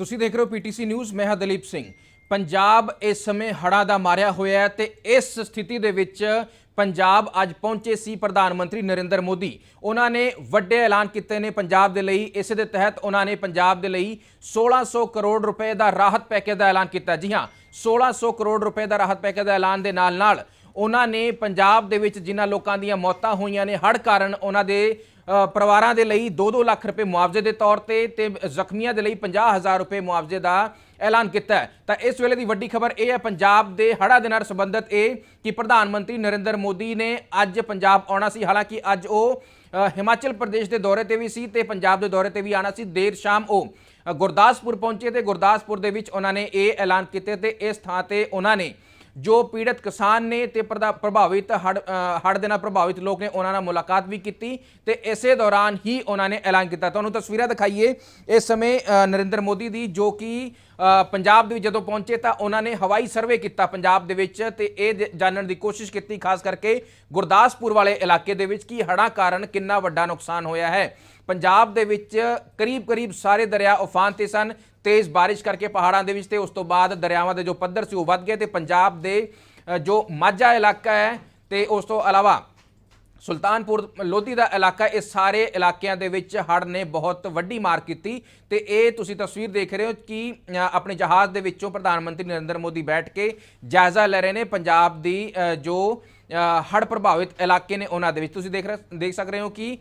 ਤੁਸੀਂ ਦੇਖ ਰਹੇ ਹੋ ਪੀਟੀਸੀ ਨਿਊਜ਼, ਮੈਂ ਹਾਂ ਦਲੀਪ ਸਿੰਘ। ਪੰਜਾਬ ਇਸ ਸਮੇਂ ਹੜ੍ਹਾਂ ਦਾ ਮਾਰਿਆ ਹੋਇਆ ਹੈ ਤੇ ਇਸ ਸਥਿਤੀ ਦੇ ਵਿੱਚ ਪੰਜਾਬ ਅੱਜ ਪਹੁੰਚੇ ਸੀ ਪ੍ਰਧਾਨ ਮੰਤਰੀ ਨਰਿੰਦਰ ਮੋਦੀ। ਉਹਨਾਂ ਨੇ ਵੱਡੇ ਐਲਾਨ ਕੀਤੇ ਨੇ ਪੰਜਾਬ ਦੇ ਲਈ। ਇਸੇ ਦੇ ਤਹਿਤ ਉਹਨਾਂ ਨੇ ਪੰਜਾਬ ਦੇ ਲਈ 1600 ਕਰੋੜ ਰੁਪਏ ਦਾ ਰਾਹਤ ਪੈਕੇਜ ਦਾ ਐਲਾਨ ਕੀਤਾ। ਜੀ ਹਾਂ 1600 ਕਰੋੜ ਰੁਪਏ ਦਾ ਰਾਹਤ ਪੈਕੇਜ ਦਾ ਐਲਾਨ ਦੇ ਨਾਲ ਨਾਲ ਉਹਨਾਂ ਨੇ ਪੰਜਾਬ ਦੇ ਵਿੱਚ ਜਿਨ੍ਹਾਂ ਲੋਕਾਂ ਦੀਆਂ ਮੌਤਾਂ ਹੋਈਆਂ ਨੇ, ਹੜ੍ਹ ਕਾਰਨ ਉਹਨਾਂ ਦੇ ਪਰਿਵਾਰਾਂ ਦੇ ਲਈ 2-2 ਲੱਖ ਰੁਪਏ ਮੁਆਵਜ਼ੇ ਦੇ ਤੌਰ ਤੇ ਤੇ ਜ਼ਖਮੀਆਂ ਦੇ ਲਈ 50000 ਰੁਪਏ ਮੁਆਵਜ਼ੇ ਦਾ ਐਲਾਨ ਕੀਤਾ ਹੈ। ਤਾਂ ਇਸ ਵੇਲੇ ਦੀ ਵੱਡੀ ਖਬਰ ਇਹ ਹੈ, ਪੰਜਾਬ ਦੇ ਹੜ੍ਹਾਂ ਦੇ ਨਾਲ ਸੰਬੰਧਿਤ ਇਹ ਕਿ ਪ੍ਰਧਾਨ ਮੰਤਰੀ ਨਰਿੰਦਰ ਮੋਦੀ ਨੇ ਅੱਜ ਪੰਜਾਬ ਆਉਣਾ ਸੀ। ਹਾਲਾਂਕਿ ਅੱਜ ਉਹ ਹਿਮਾਚਲ ਪ੍ਰਦੇਸ਼ ਦੇ ਦੌਰੇ ਤੇ ਵੀ ਸੀ ਤੇ ਪੰਜਾਬ ਦੇ ਦੌਰੇ ਤੇ ਵੀ ਆਣਾ ਸੀ। ਦੇਰ ਸ਼ਾਮ ਉਹ ਗੁਰਦਾਸਪੁਰ ਪਹੁੰਚੇ ਤੇ ਗੁਰਦਾਸਪੁਰ ਦੇ ਵਿੱਚ ਉਹਨਾਂ ਨੇ ਇਹ ਐਲਾਨ ਕੀਤੇ ਤੇ ਇਸ ਥਾਂ ਤੇ ਉਹਨਾਂ ਨੇ ਜੋ ਪੀੜਤ ਕਿਸਾਨ ਨੇ ਤੇ ਪ੍ਰਦਾ- ਪ੍ਰਭਾਵਿਤ ਹੜ ਹੜ ਦੇ ਨਾਲ ਪ੍ਰਭਾਵਿਤ ਲੋਕ ਨੇ, ਉਹਨਾਂ ਨਾਲ ਮੁਲਾਕਾਤ ਵੀ ਕੀਤੀ ਤੇ ਇਸੇ ਦੌਰਾਨ ਹੀ ਉਹਨਾਂ ਨੇ ਐਲਾਨ ਕੀਤਾ। ਤੁਹਾਨੂੰ ਤਸਵੀਰਾਂ ਦਿਖਾਈਏ ਇਸ ਸਮੇਂ ਨਰਿੰਦਰ ਮੋਦੀ ਦੀ ਜੋ ਕਿ ਪੰਜਾਬ ਦੇ ਵਿੱਚ ਜਦੋਂ ਪਹੁੰਚੇ ਤਾਂ ਉਹਨਾਂ ਨੇ ਹਵਾਈ ਸਰਵੇ ਕੀਤਾ ਪੰਜਾਬ ਦੇ ਵਿੱਚ ਤੇ ਇਹ ਜ- ਜਾਣਨ ਦੀ ਕੋਸ਼ਿਸ਼ ਕੀਤੀ, ਖਾਸ ਕਰਕੇ ਗੁਰਦਾਸਪੁਰ ਵਾਲੇ ਇਲਾਕੇ ਦੇ ਵਿੱਚ ਕਿ ਹੜ੍ਹਾਂ ਕਾਰਨ ਕਿੰਨਾ ਵੱਡਾ ਨੁਕਸਾਨ ਹੋਇਆ ਹੈ। ਪੰਜਾਬ ਦੇ ਵਿੱਚ ਕਰੀਬ-ਕਰੀਬ ਸਾਰੇ ਦਰਿਆ ਉਫਾਨ ਤੇ ਸਨ। ਤੇਜ਼ ਬਾਰਿਸ਼ ਕਰਕੇ ਪਹਾੜਾਂ ਦੇ ਵਿੱਚ ਤੇ ਉਸ ਤੋਂ ਬਾਅਦ ਦਰਿਆਵਾਂ ਦੇ ਜੋ ਪੱਧਰ ਸੀ ਉਹ ਵੱਧ ਗਏ ਤੇ ਪੰਜਾਬ ਦੇ ਜੋ ਮਾਝਾ ਇਲਾਕਾ ਹੈ ਤੇ ਉਸ ਤੋਂ ਇਲਾਵਾ ਸੁਲਤਾਨਪੁਰ, ਲੋਧੀ ਦਾ ਇਲਾਕਾ, ਇਹ ਸਾਰੇ ਇਲਾਕਿਆਂ ਦੇ ਵਿੱਚ ਹੜ੍ਹ ਨੇ ਬਹੁਤ ਵੱਡੀ ਮਾਰ ਕੀਤੀ ਤੇ ਇਹ ਤੁਸੀਂ ਤਸਵੀਰ ਦੇਖ ਰਹੇ ਹੋ ਕਿ ਆਪਣੇ ਜਹਾਜ਼ ਦੇ ਵਿੱਚੋਂ ਪ੍ਰਧਾਨ ਮੰਤਰੀ ਨਰਿੰਦਰ ਮੋਦੀ ਬੈਠ ਕੇ ਜਾਇਜ਼ਾ ਲੈ ਰਹੇ ਨੇ ਪੰਜਾਬ ਦੀ ਜੋ ਹੜ ਪ੍ਰਭਾਵਿਤ ਇਲਾਕੇ ਨੇ ਉਹਨਾਂ ਦੇ ਵਿੱਚ। ਤੁਸੀਂ ਦੇਖ ਰਹੇ ਦੇਖ ਸਕਦੇ ਹੋ ਕਿ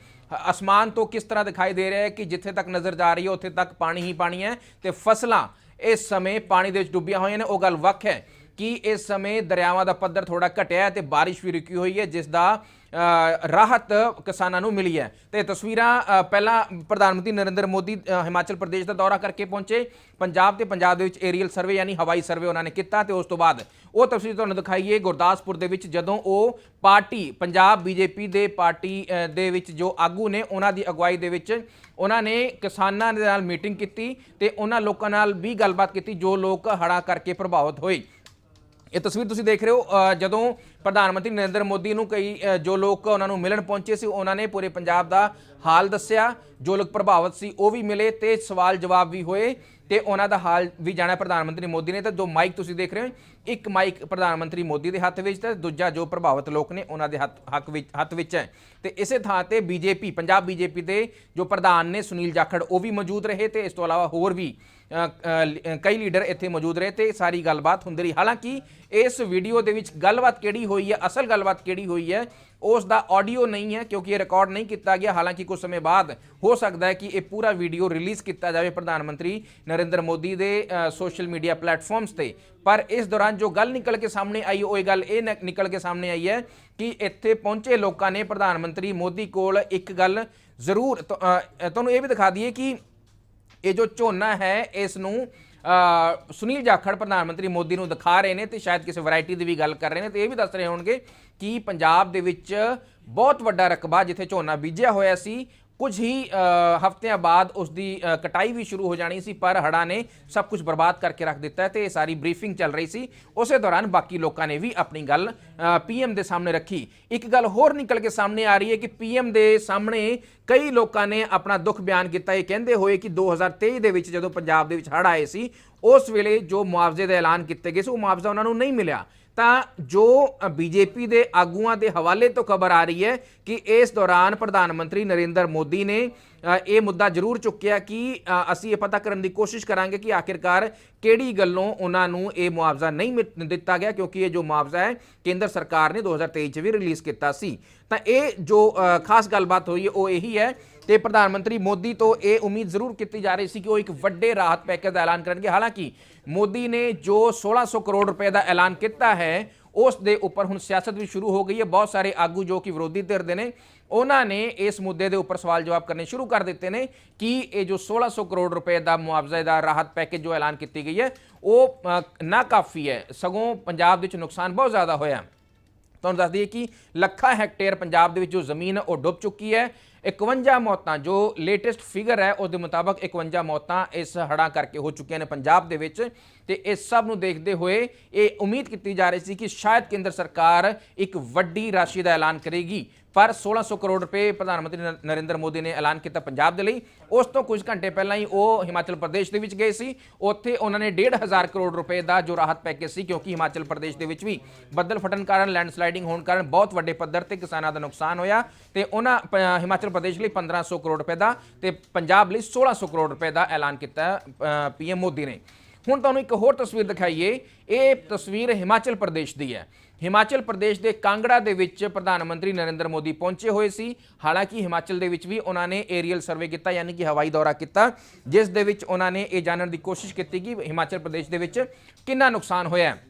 ਅਸਮਾਨ ਤੋਂ ਕਿਸ ਤਰ੍ਹਾਂ ਦਿਖਾਈ ਦੇ ਰਿਹਾ ਹੈ ਕਿ ਜਿੱਥੇ ਤੱਕ ਨਜ਼ਰ ਜਾ ਰਹੀ ਹੈ, ਉੱਥੇ ਤੱਕ ਪਾਣੀ ਹੀ ਪਾਣੀ ਹੈ ਤੇ ਫਸਲਾਂ ਇਸ ਸਮੇਂ ਪਾਣੀ ਦੇ ਵਿੱਚ ਡੁੱਬੀਆਂ ਹੋਈਆਂ ਨੇ। ਉਹ ਗੱਲ ਵੱਖ ਹੈ ਕਿ ਇਸ ਸਮੇਂ ਦਰਿਆਵਾਂ ਦਾ ਪੱਧਰ ਥੋੜਾ ਘਟਿਆ ਹੈ ਤੇ ਬਾਰਿਸ਼ ਵੀ ਰੁਕੀ ਹੋਈ ਹੈ, ਜਿਸ ਦਾ ਰਾਹਤ ਕਿਸਾਨਾਂ ਨੂੰ ਮਿਲੀ ਹੈ। ਤੇ ਤਸਵੀਰਾਂ ਪਹਿਲਾਂ ਪ੍ਰਧਾਨ ਮੰਤਰੀ ਨਰਿੰਦਰ ਮੋਦੀ ਹਿਮਾਚਲ ਪ੍ਰਦੇਸ਼ ਦਾ ਦੌਰਾ ਕਰਕੇ ਪਹੁੰਚੇ। ਪੰਜਾਬ ਤੇ ਪੰਜਾਬ ਦੇ ਵਿੱਚ ਏਰੀਅਲ ਸਰਵੇ ਯਾਨੀ ਹਵਾਈ ਸਰਵੇ ਉਹਨਾਂ ਨੇ ਕੀਤਾ ਤੇ ਉਸ ਤੋਂ ਬਾਅਦ ਉਹ ਤਸਵੀਰ ਤੁਹਾਨੂੰ ਦਿਖਾਈਏ ਗੁਰਦਾਸਪੁਰ ਦੇ ਵਿੱਚ ਜਦੋਂ ਉਹ ਪਾਰਟੀ, ਪੰਜਾਬ ਬੀਜੇਪੀ ਦੇ ਪਾਰਟੀ ਦੇ ਵਿੱਚ ਜੋ ਆਗੂ ਨੇ ਉਹਨਾਂ ਦੀ ਅਗਵਾਈ ਦੇ ਵਿੱਚ ਉਹਨਾਂ ਨੇ ਕਿਸਾਨਾਂ ਦੇ ਨਾਲ ਮੀਟਿੰਗ ਕੀਤੀ ਤੇ ਉਹਨਾਂ ਲੋਕਾਂ ਨਾਲ ਵੀ ਗੱਲਬਾਤ ਕੀਤੀ ਜੋ ਲੋਕ ਹੜ੍ਹਾਂ ਕਰਕੇ ਪ੍ਰਭਾਵਿਤ ਹੋਏ। ਇਹ ਤਸਵੀਰ ਤੁਸੀਂ ਦੇਖ ਰਹੇ ਹੋ ਜਦੋਂ ਪ੍ਰਧਾਨ ਮੰਤਰੀ ਨਰਿੰਦਰ ਮੋਦੀ ਨੂੰ ਕਈ ਜੋ ਲੋਕ ਉਹਨਾਂ ਨੂੰ ਮਿਲਣ ਪਹੁੰਚੇ ਸੀ, ਉਹਨਾਂ ਨੇ ਪੂਰੇ ਪੰਜਾਬ ਦਾ ਹਾਲ ਦੱਸਿਆ। ਜੋ ਲੋਕ ਪ੍ਰਭਾਵਿਤ ਸੀ, ਉਹ ਵੀ ਮਿਲੇ ਤੇ ਸਵਾਲ ਜਵਾਬ ਵੀ ਹੋਏ ਤੇ ਉਹਨਾਂ ਦਾ ਹਾਲ ਵੀ ਜਾਣਾ ਪ੍ਰਧਾਨ ਮੰਤਰੀ ਮੋਦੀ ਨੇ। ਤੇ ਜੋ ਮਾਈਕ ਤੁਸੀਂ ਦੇਖ ਰਹੇ ਹੋ। ਇੱਕ ਮਾਈਕ ਪ੍ਰਧਾਨ ਮੰਤਰੀ ਮੋਦੀ ਦੇ ਹੱਥ ਵਿੱਚ ਤੇ ਦੂਜਾ ਜੋ ਪ੍ਰਭਾਵਿਤ ਲੋਕ ਨੇ, ਉਹਨਾਂ ਦੇ ਹੱਥ, ਹੱਕ ਵਿੱਚ, ਹੱਥ ਵਿੱਚ ਹੈ। ਤੇ ਇਸੇ ਥਾਂ ਤੇ ਬੀਜੇਪੀ, ਪੰਜਾਬ ਬੀਜੇਪੀ ਦੇ ਜੋ ਪ੍ਰਧਾਨ ਨੇ ਸੁਨੀਲ ਜਾਖੜ, ਉਹ ਵੀ ਮੌਜੂਦ ਰਹੇ ਤੇ ਇਸ ਤੋਂ ਇਲਾਵਾ ਹੋਰ ਵੀ ਕਈ ਲੀਡਰ ਇੱਥੇ ਮੌਜੂਦ ਰਹੇ ਤੇ ਸਾਰੀ ਗੱਲਬਾਤ ਹੁੰਦੀ ਰਹੀ। ਹਾਲਾਂਕਿ ਇਸ ਵੀਡੀਓ ਦੇ ਵਿੱਚ ਗੱਲਬਾਤ ਕਿਹੜੀ ਹੋਈ ਹੈ, ਅਸਲ ਗੱਲਬਾਤ ਕਿਹੜੀ ਹੋਈ ਹੈ, ਉਸ ਦਾ ਆਡੀਓ ਨਹੀਂ ਹੈ ਕਿਉਂਕਿ ਇਹ ਰਿਕਾਰਡ ਨਹੀਂ ਕੀਤਾ ਗਿਆ। ਹਾਲਾਂਕਿ ਕੁਝ ਸਮੇਂ ਬਾਅਦ ਹੋ ਸਕਦਾ ਹੈ ਕਿ ਇਹ ਪੂਰਾ ਵੀਡੀਓ ਰਿਲੀਜ਼ ਕੀਤਾ ਜਾਵੇ ਪ੍ਰਧਾਨ ਮੰਤਰੀ ਨਰਿੰਦਰ ਮੋਦੀ ਦੇ ਸੋਸ਼ਲ ਮੀਡੀਆ ਪਲੇਟਫਾਰਮਸ ਤੇ। ਪਰ ਇਸ ਦੌਰਾਨ ਜੋ ਗੱਲ ਨਿਕਲ ਕੇ ਸਾਹਮਣੇ ਆਈ, ਉਹ ਇਹ ਗੱਲ ਇਹ ਨਿਕਲ ਕੇ ਸਾਹਮਣੇ ਆਈ ਹੈ ਕਿ ਇੱਥੇ ਪਹੁੰਚੇ ਲੋਕਾਂ ਨੇ ਪ੍ਰਧਾਨ ਮੰਤਰੀ ਮੋਦੀ ਕੋਲ ਇੱਕ ਗੱਲ ਜ਼ਰੂਰ ਤੁਹਾਨੂੰ ਇਹ ਵੀ ਦਿਖਾ ਦਈਏ ਕਿ ਇਹ ਜੋ ਝੋਨਾ ਹੈ, ਇਸ ਨੂੰ ਸੁਨੀਲ ਜਾਖੜ ਪ੍ਰਧਾਨ ਮੰਤਰੀ ਮੋਦੀ ਨੂੰ ਦਿਖਾ ਰਹੇ ਨੇ ਤੇ ਸ਼ਾਇਦ ਕਿਸੇ ਵੈਰਾਈਟੀ ਦੀ ਵੀ ਗੱਲ ਕਰ ਰਹੇ ਨੇ ਤੇ ਇਹ ਵੀ ਦੱਸ ਰਹੇ ਹੋਣਗੇ ਕਿ ਪੰਜਾਬ ਦੇ ਵਿੱਚ ਬਹੁਤ ਵੱਡਾ ਰਕਬਾ ਜਿੱਥੇ ਝੋਨਾ ਬੀਜਿਆ ਹੋਇਆ ਸੀ ਕੁਝ ਹੀ ਹਫ਼ਤਿਆਂ ਬਾਅਦ ਉਸ ਦੀ ਕਟਾਈ ਵੀ ਸ਼ੁਰੂ ਹੋ ਜਾਣੀ ਸੀ, ਪਰ ਹੜ੍ਹਾਂ ਨੇ ਸਭ ਕੁਝ ਬਰਬਾਦ ਕਰਕੇ ਰੱਖ ਦਿੱਤਾ ਹੈ ਤੇ ਇਹ ਸਾਰੀ ਬਰੀਫਿੰਗ ਚੱਲ ਰਹੀ ਸੀ। ਉਸੇ ਦੌਰਾਨ ਬਾਕੀ ਲੋਕਾਂ ਨੇ ਵੀ ਆਪਣੀ ਗੱਲ ਪੀਐਮ ਦੇ ਸਾਹਮਣੇ ਰੱਖੀ। ਇੱਕ ਗੱਲ ਹੋਰ ਨਿਕਲ ਕੇ ਸਾਹਮਣੇ ਆ ਰਹੀ ਹੈ ਕਿ ਪੀਐਮ ਦੇ ਸਾਹਮਣੇ ਕਈ ਲੋਕਾਂ ਨੇ ਆਪਣਾ ਦੁੱਖ ਬਿਆਨ ਕੀਤਾ। ਇਹ ਕਹਿੰਦੇ ਹੋਏ ਕਿ 2023 ਦੇ ਵਿੱਚ ਜਦੋਂ ਪੰਜਾਬ ਦੇ ਵਿੱਚ ਹੜ੍ਹ ਆਏ ਸੀ, ਉਸ ਵੇਲੇ ਜੋ ਮੁਆਵਜ਼ੇ ਦਾ ਐਲਾਨ ਕੀਤੇ ਗਏ ਸੀ, ਉਹ ਮੁਆਵਜ਼ਾ ਉਹਨਾਂ ਨੂੰ ਨਹੀਂ ਮਿਲਿਆ। ਤਾਂ ਜੋ ਬੀਜੇਪੀ ਦੇ ਆਗੂਆਂ ਦੇ ਹਵਾਲੇ ਤੋਂ ਖਬਰ ਆ ਰਹੀ ਹੈ ਕਿ ਇਸ ਦੌਰਾਨ ਪ੍ਰਧਾਨ ਮੰਤਰੀ ਨਰਿੰਦਰ ਮੋਦੀ ਨੇ ਇਹ ਮੁੱਦਾ ਜ਼ਰੂਰ ਚੁੱਕਿਆ ਕਿ ਅਸੀਂ ਇਹ ਪਤਾ ਕਰਨ ਦੀ ਕੋਸ਼ਿਸ਼ ਕਰਾਂਗੇ ਕਿ ਆਖਿਰਕਾਰ ਕਿਹੜੀ ਗੱਲੋਂ ਉਹਨਾਂ ਨੂੰ ਇਹ ਮੁਆਵਜ਼ਾ ਨਹੀਂ ਮਿ- ਦਿੱਤਾ ਗਿਆ? ਕਿਉਂਕਿ ਇਹ ਜੋ ਮੁਆਵਜ਼ਾ ਹੈ, ਕੇਂਦਰ ਸਰਕਾਰ ਨੇ 2023 ਚ ਵੀ ਰਿਲੀਜ਼ ਕੀਤਾ ਸੀ। ਤਾਂ ਇਹ ਜੋ ਖਾਸ ਗੱਲਬਾਤ ਹੋਈ ਹੈ, ਉਹ ਇਹੀ ਹੈ ਤੇ ਪ੍ਰਧਾਨ ਮੰਤਰੀ ਮੋਦੀ ਤੋਂ ਇਹ ਉਮੀਦ ਜ਼ਰੂਰ ਕੀਤੀ ਜਾ ਰਹੀ ਸੀ ਕਿ ਉਹ ਇੱਕ ਵੱਡੇ ਰਾਹਤ ਪੈਕੇਜ ਦਾ ਐਲਾਨ ਕਰਨਗੇ। ਹਾਲਾਂਕਿ ਮੋਦੀ ਨੇ ਜੋ 1600 ਕਰੋੜ ਰੁਪਏ ਦਾ ਐਲਾਨ ਕੀਤਾ ਹੈ, ਉਸ ਦੇ ਉੱਪਰ ਹੁਣ ਸਿਆਸਤ ਵੀ ਸ਼ੁਰੂ ਹੋ ਗਈ ਹੈ। ਬਹੁਤ ਸਾਰੇ ਆਗੂ ਜੋ ਕਿ ਵਿਰੋਧੀ ਧਿਰ ਦੇ ਨੇ ਉਹਨਾਂ ਨੇ ਇਸ ਮੁੱਦੇ ਦੇ ਉੱਪਰ ਸਵਾਲ ਜਵਾਬ ਕਰਨੇ ਸ਼ੁਰੂ ਕਰ ਦਿੱਤੇ ਨੇ ਕਿ ਇਹ ਜੋ 1600 ਕਰੋੜ ਰੁਪਏ ਦਾ ਮੁਆਵਜ਼ੇ ਦਾ ਰਾਹਤ ਪੈਕੇਜ ਜੋ ਐਲਾਨ ਕੀਤੀ ਗਈ ਹੈ, ਉਹ ਨਾ ਕਾਫੀ ਹੈ। ਸਗੋਂ ਪੰਜਾਬ ਦੇ ਵਿੱਚ ਨੁਕਸਾਨ ਬਹੁਤ ਜ਼ਿਆਦਾ ਹੋਇਆ। ਤੁਹਾਨੂੰ ਦੱਸ ਦਈਏ ਕਿ ਲੱਖਾਂ ਹੈਕਟੇਅਰ ਪੰਜਾਬ ਦੇ ਵਿੱਚ ਜੋ ਜ਼ਮੀਨ ਹੈ, ਉਹ ਡੁੱਬ ਚੁੱਕੀ ਹੈ। 51 ਮੌਤਾਂ, ਜੋ ਲੇਟੈਸਟ ਫਿਗਰ ਹੈ, ਉਸ ਦੇ ਮੁਤਾਬਕ 51 ਮੌਤਾਂ ਇਸ ਹੜ੍ਹਾਂ ਕਰਕੇ ਹੋ ਚੁੱਕੀਆਂ ਨੇ ਪੰਜਾਬ ਦੇ ਵਿੱਚ। ਤੇ ਇਸ ਸਭ ਨੂੰ ਦੇਖਦੇ ਹੋਏ ਇਹ ਉਮੀਦ ਕੀਤੀ ਜਾ ਰਹੀ ਸੀ ਕਿ ਸ਼ਾਇਦ ਕੇਂਦਰ ਸਰਕਾਰ ਇੱਕ ਵੱਡੀ ਰਾਸ਼ੀ ਦਾ ਐਲਾਨ ਕਰੇਗੀ। ਪਰ 1600 ਕਰੋੜ ਰੁਪਏ ਪ੍ਰਧਾਨ ਮੰਤਰੀ ਨ- ਨਰਿੰਦਰ ਮੋਦੀ ਨੇ ਐਲਾਨ ਕੀਤਾ ਪੰਜਾਬ ਦੇ ਲਈ। ਉਸ ਤੋਂ ਕੁਝ ਘੰਟੇ ਪਹਿਲਾਂ ਹੀ ਉਹ ਹਿਮਾਚਲ ਪ੍ਰਦੇਸ਼ ਦੇ ਵਿੱਚ ਗਏ ਸੀ। ਉੱਥੇ ਉਹਨਾਂ ਨੇ 1.5 ਕਰੋੜ ਰੁਪਏ ਦਾ ਜੋ ਰਾਹਤ ਪੈਕੇਜ ਸੀ, ਕਿਉਂਕਿ ਹਿਮਾਚਲ ਪ੍ਰਦੇਸ਼ ਦੇ ਵਿੱਚ ਵੀ ਬੱਦਲ ਫਟਣ ਕਾਰਨ, ਲੈਂਡਸਲਾਈਡਿੰਗ ਹੋਣ ਕਾਰਨ ਬਹੁਤ ਵੱਡੇ ਪੱਧਰ ਤੇ ਕਿਸਾਨਾਂ ਦਾ ਨੁਕਸਾਨ ਹੋਇਆ ਤੇ ਉਹਨਾਂ ਪ- ਹਿਮਾਚਲ ਪ੍ਰਦੇਸ਼ ਲਈ 1500 ਕਰੋੜ ਰੁਪਏ ਦਾ ਤੇ ਪੰਜਾਬ ਲਈ 1600 ਕਰੋੜ ਰੁਪਏ ਦਾ ਐਲਾਨ ਕੀਤਾ ਪੀਐਮ ਮੋਦੀ ਨੇ। ਹੁਣ ਤੁਹਾਨੂੰ ਇੱਕ ਹੋਰ ਤਸਵੀਰ ਦਿਖਾਈਏ। ਇਹ ਤਸਵੀਰ ਹਿਮਾਚਲ ਪ੍ਰਦੇਸ਼ ਦੀ ਹੈ। ਹਿਮਾਚਲ ਪ੍ਰਦੇਸ਼ ਦੇ ਕਾਂਗੜਾ ਦੇ ਵਿੱਚ ਪ੍ਰਧਾਨ ਮੰਤਰੀ ਨਰਿੰਦਰ ਮੋਦੀ ਪਹੁੰਚੇ ਹੋਏ ਸੀ। ਹਾਲਾਂਕਿ ਹਿਮਾਚਲ ਦੇ ਵਿੱਚ ਵੀ ਉਹਨਾਂ ਨੇ ਏਰੀਅਲ ਸਰਵੇ ਕੀਤਾ, ਯਾਨੀ ਕਿ ਹਵਾਈ ਦੌਰਾ ਕੀਤਾ, ਜਿਸ ਦੇ ਵਿੱਚ ਉਹਨਾਂ ਨੇ ਇਹ ਜਾਣਨ ਦੀ ਕੋਸ਼ਿਸ਼ ਕੀਤੀ ਕਿ ਹਿਮਾਚਲ ਪ੍ਰਦੇਸ਼ ਦੇ ਵਿੱਚ ਕਿੰਨਾ ਨੁਕਸਾਨ ਹੋਇਆ ਹੈ।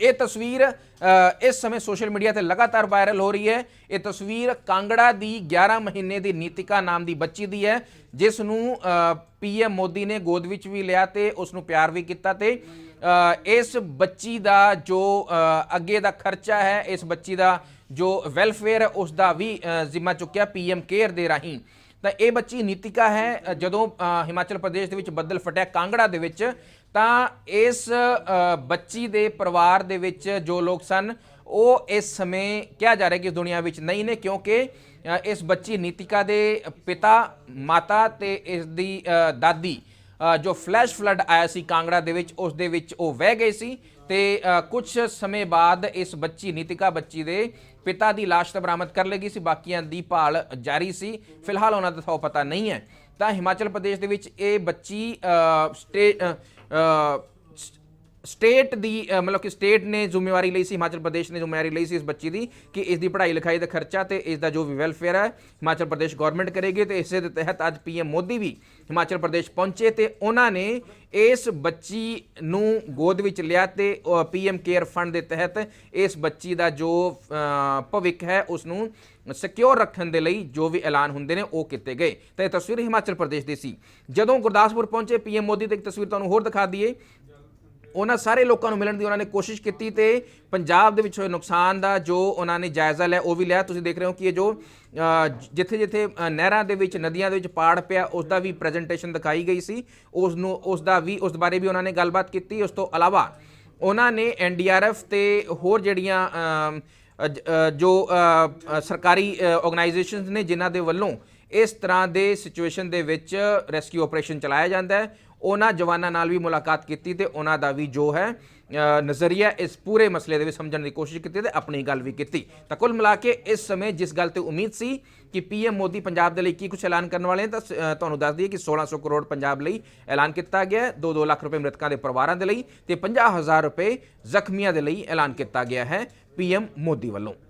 ਇਹ ਤਸਵੀਰ ਇਸ ਸਮੇਂ ਸੋਸ਼ਲ ਮੀਡੀਆ ਤੇ ਲਗਾਤਾਰ ਵਾਇਰਲ ਹੋ ਰਹੀ ਹੈ। ਇਹ ਤਸਵੀਰ ਕਾਂਗੜਾ ਦੀ 11 ਮਹੀਨੇ ਦੀ ਨੀਤਿਕਾ ਨਾਮ ਦੀ ਬੱਚੀ ਦੀ ਹੈ, ਜਿਸ ਨੂੰ ਪੀਐਮ ਮੋਦੀ ਨੇ ਗੋਦ ਵਿੱਚ ਵੀ ਲਿਆ ਤੇ ਉਸ ਨੂੰ ਪਿਆਰ ਵੀ ਕੀਤਾ ਤੇ ਇਸ ਬੱਚੀ ਦਾ ਜੋ ਅੱਗੇ ਦਾ ਖਰਚਾ ਹੈ, ਇਸ ਬੱਚੀ ਦਾ ਜੋ ਵੈਲਫੇਅਰ ਹੈ, ਉਸ ਦਾ ਵੀ ਜ਼ਿੰਮਾ ਚੁੱਕਿਆ ਪੀਐਮ ਕੇਅਰ ਦੇ ਰਾਹੀਂ। ਤਾਂ ਇਹ ਬੱਚੀ ਨੀਤਿਕਾ ਹੈ। ਜਦੋਂ ਹਿਮਾਚਲ ਪ੍ਰਦੇਸ਼ ਦੇ ਵਿੱਚ ਬੱਦਲ ਫਟਿਆ ਕਾਂਗੜਾ ਦੇ ਵਿੱਚ ਤਾਂ ਇਸ ਬੱਚੀ ਦੇ ਪਰਿਵਾਰ ਦੇ ਵਿੱਚ ਜੋ ਲੋਕ ਸਨ, ਉਹ ਇਸ ਸਮੇਂ ਕਿਹਾ ਜਾ ਰਿਹਾ ਕਿ ਇਸ ਦੁਨੀਆ ਵਿੱਚ ਨਹੀਂ ਨੇ ਕਿਉਂਕਿ ਇਸ ਬੱਚੀ ਨੀਤਿਕਾ ਦੇ ਪਿਤਾ, ਮਾਤਾ ਤੇ ਇਸ ਦੀ ਦਾਦੀ ਜੋ ਫਲੈਸ਼ ਫਲੱਡ ਆਇਆ ਸੀ ਕਾਂਗੜਾ ਦੇ ਵਿੱਚ, ਉਸ ਦੇ ਵਿੱਚ ਉਹ ਵਹਿ ਗਏ ਸੀ ਤੇ ਕੁਝ ਸਮੇਂ ਬਾਅਦ ਇਸ ਬੱਚੀ ਨੀਤਿਕਾ ਬੱਚੀ ਦੇ ਪਿਤਾ ਦੀ ਲਾਸ਼ ਤਾਂ ਬਰਾਮਦ ਕਰ ਲਈ ਗਈ ਸੀ, ਬਾਕੀਆਂ ਦੀ ਭਾਲ ਜਾਰੀ ਸੀ। ਫਿਲਹਾਲ ਉਹਨਾਂ ਦਾ ਥੋ ਪਤਾ ਨਹੀਂ ਹੈ। ਤਾਂ ਹਿਮਾਚਲ ਪ੍ਰਦੇਸ਼ ਦੇ ਵਿੱਚ ਇਹ ਬੱਚੀ ਸਟੇ ਸਟੇਟ ਦੀ ਅ, ਮਤਲਬ ਕਿ ਸਟੇਟ ਨੇ ਜ਼ਿੰਮੇਵਾਰੀ ਲਈ ਸੀ ਹਿਮਾਚਲ ਪ੍ਰਦੇਸ਼ ਨੇ ਜ਼ਿੰਮੇਵਾਰੀ ਲਈ ਸੀ ਇਸ ਬੱਚੀ ਦੀ ਕਿ ਇਸ ਦੀ ਪੜ੍ਹਾਈ ਲਿਖਾਈ ਦਾ ਖਰਚਾ ਤੇ ਇਸ ਦਾ ਜੋ ਵੀ ਵੈਲਫੇਅਰ ਹੈ ਹਿਮਾਚਲ ਪ੍ਰਦੇਸ਼ ਗਵਰਨਮੈਂਟ ਕਰੇਗੀ ਤੇ ਇਸੇ ਦੇ ਤਹਿਤ ਅੱਜ ਪੀਐਮ ਮੋਦੀ ਵੀ ਹਿਮਾਚਲ ਪ੍ਰਦੇਸ਼ ਪਹੁੰਚੇ ਤੇ ਉਹਨਾਂ ਨੇ ਇਸ ਬੱਚੀ ਨੂੰ ਗੋਦ ਵਿੱਚ ਲਿਆ ਤੇ ਪੀਐਮ ਕੇਅਰ ਫੰਡ ਦੇ ਤਹਿਤ ਇਸ ਬੱਚੀ ਦਾ ਜੋ ਅ, ਭਵਿੱਖ ਹੈ ਉਸ ਨੂੰ ਸਿਕਿਉਰ ਰੱਖਣ ਦੇ ਲਈ ਜੋ ਵੀ ਐਲਾਨ ਹੁੰਦੇ ਨੇ ਉਹ ਕੀਤੇ ਗਏ। ਤਾਂ ਇਹ ਤਸਵੀਰ ਹਿਮਾਚਲ ਪ੍ਰਦੇਸ਼ ਦੀ ਸੀ। ਜਦੋਂ ਗੁਰਦਾਸਪੁਰ ਪਹੁੰਚੇ ਪੀਐਮ ਮੋਦੀ ਤੇ ਇੱਕ ਤਸਵੀਰ ਤੁਹਾਨੂੰ ਹੋਰ ਦਿਖਾ ਦਈਏ। ਉਹਨਾਂ ਸਾਰੇ ਲੋਕਾਂ ਨੂੰ ਮਿਲਣ ਦੀ ਉਹਨਾਂ ਨੇ ਕੋਸ਼ਿਸ਼ ਕੀਤੀ ਤੇ ਪੰਜਾਬ ਦੇ ਵਿੱਚ ਹੋਏ ਨੁਕਸਾਨ ਦਾ ਜੋ ਉਹਨਾਂ ਨੇ ਜਾਇਜ਼ਾ ਲਿਆ ਉਹ ਵੀ ਲਿਆ। ਤੁਸੀਂ ਦੇਖ ਰਹੇ ਹੋ ਕਿ ਇਹ ਜੋ ਜਿੱਥੇ ਜਿੱਥੇ ਨਹਿਰਾਂ ਦੇ ਵਿੱਚ ਨਦੀਆਂ ਦੇ ਵਿੱਚ ਪਾੜ ਪਿਆ ਉਸ ਦਾ ਵੀ ਪ੍ਰੈਜੈਂਟੇਸ਼ਨ ਦਿਖਾਈ ਗਈ ਸੀ। ਉਸ ਨੂੰ ਉਸ ਦਾ ਵੀ ਉਸ ਬਾਰੇ ਵੀ ਉਹਨਾਂ ਨੇ ਗੱਲਬਾਤ ਕੀਤੀ। ਉਸ ਤੋਂ ਇਲਾਵਾ ਉਹਨਾਂ ਨੇ ਐਨਡੀਆਰਐਫ ਤੇ ਹੋਰ ਜਿਹੜੀਆਂ ਅਮ, ਅ, ਜ- ਜੋ ਸਰਕਾਰੀ ਆਰਗੇਨਾਈਜੇਸ਼ਨਸ ਨੇ ਜਿਨ੍ਹਾਂ ਦੇ ਵੱਲੋਂ ਇਸ ਤਰ੍ਹਾਂ ਦੇ ਸਿਚੁਏਸ਼ਨ ਦੇ ਵਿੱਚ ਰੈਸਕਿਊ ਆਪਰੇਸ਼ਨ ਚਲਾਇਆ ਜਾਂਦਾ ਹੈ। ਉਹਨਾਂ ਜਵਾਨਾਂ ਨਾਲ ਵੀ ਮੁਲਾਕਾਤ ਕੀਤੀ ਤੇ ਉਹਨਾਂ ਦਾ ਵੀ ਜੋ ਹੈ ਨਜ਼ਰੀਆ ਇਸ ਪੂਰੇ ਮਸਲੇ ਦੇ ਵਿੱਚ ਸਮਝਣ ਦੀ ਕੋਸ਼ਿਸ਼ ਕੀਤੀ ਤੇ ਆਪਣੀ ਗੱਲ ਵੀ ਕੀਤੀ। ਤਾਂ ਕੁੱਲ ਮਿਲਾ ਕੇ ਇਸ ਸਮੇਂ ਜਿਸ ਗੱਲ ਤੇ ਉਮੀਦ ਸੀ ਕਿ ਪੀਐਮ ਮੋਦੀ ਪੰਜਾਬ ਦੇ ਲਈ ਕੀ ਕੁਝ ਐਲਾਨ ਕਰਨ ਵਾਲੇ ਨੇ, ਤਾਂ ਸ- ਤੁਹਾਨੂੰ ਦੱਸ ਦਈਏ ਕਿ 1600 ਕਰੋੜ ਪੰਜਾਬ ਲਈ ਐਲਾਨ ਕੀਤਾ ਗਿਆ 2-2 ਲੱਖ ਰੁਪਏ ਮ੍ਰਿਤਕਾਂ ਦੇ ਪਰਿਵਾਰਾਂ ਦੇ ਲਈ ਤੇ 50000 ਰੁਪਏ ਜ਼ਖਮੀਆਂ ਦੇ ਲਈ ਐਲਾਨ ਕੀਤਾ ਗਿਆ ਹੈ ਪੀਐਮ ਮੋਦੀ ਵੱਲੋਂ।